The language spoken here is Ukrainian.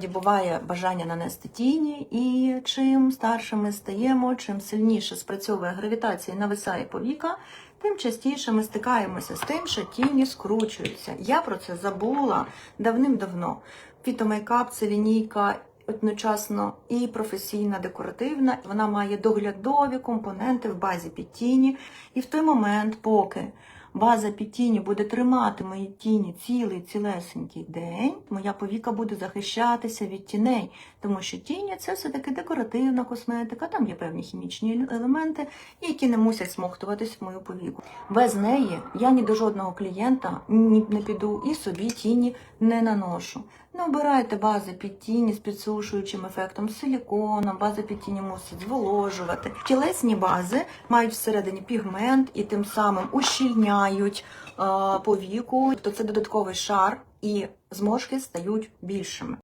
іноді буває бажання нанести тіні, і чим старше ми стаємо, чим сильніше спрацьовує гравітація і нависає повіка, тим частіше ми стикаємося з тим, що тіні скручуються. Я про це забула давним-давно. Фітомейкап це лінійка одночасно і професійна, декоративна. Вона має доглядові компоненти в базі під тіні. І в той момент, поки база під тіні буде тримати мої тіні цілий цілесенький день, моя повіка буде захищатися від тіней, тому що тіні це все-таки декоративна косметика, там є певні хімічні елементи, які не мусять смоктуватись в мою повіку. Без неї я ні до жодного клієнта не піду і собі тіні не наношу. Не обирайте бази під тіні з підсушуючим ефектом, з силіконом, бази під тіні мусить зволожувати. Тілесні бази мають всередині пігмент і тим самим ущільняють е, повіку, тобто це додатковий шар, і зморшки стають більшими.